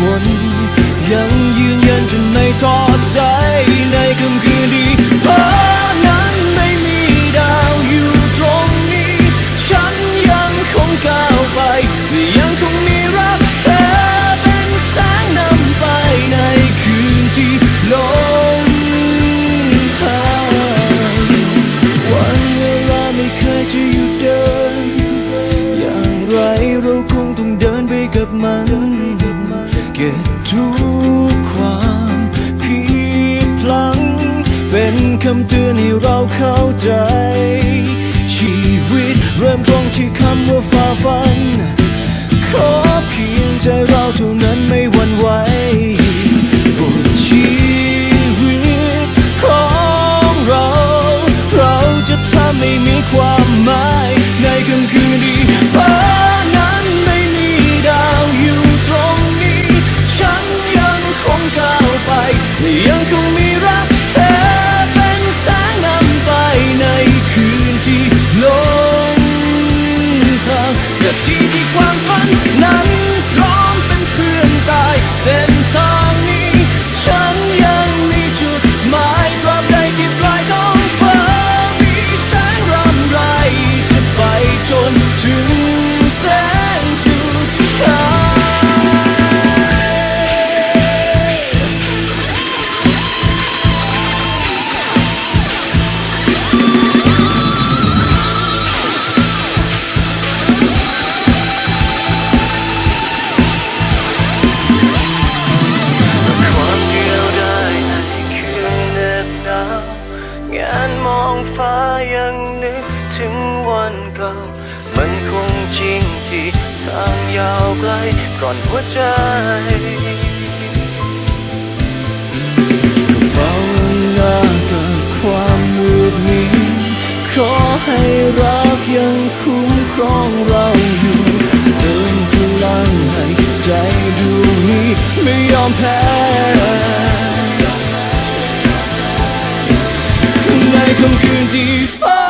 คน ยังยืนยันจะไม่ท้อใจในค่ำคืนดีเพราะนั้นไม่มีดาวอยู่ตรงนี้ ฉันยังคงก้าวไป ยังคงมีรักเธอเป็นแสงนำไปในคืนที่ลงทางวันเวลาไม่เคยจะหยุดเดิน อย่างไรเราคงต้องเดินไปกับมัน ก็บทุกความผิดพลังเป็นคำเตือนให้เราเข้าใจ ชีวิตเริ่มตรงที่คำว่าฝ่าฟัน ขอเพียงใจเราเท่านั้นไม่หวั่นไหวบนชีวิตของเรา เราจะทำให้มีความ ก้าวไปและยังคงมีรักเธอเป็นแสงนำไปในคืนที่ลงทางนาทีที่ความฝันนั้น มันคงจริงที่ทางยาวไกลก่อนหัวใจเฝ้าหน้ากับความมืดมิดขอให้รักยังคุ้มครองเราอยู่เติมพลังให้ใจดวงนี้ไม่ยอมแพ้ในค่ำคืนที่ฟ้า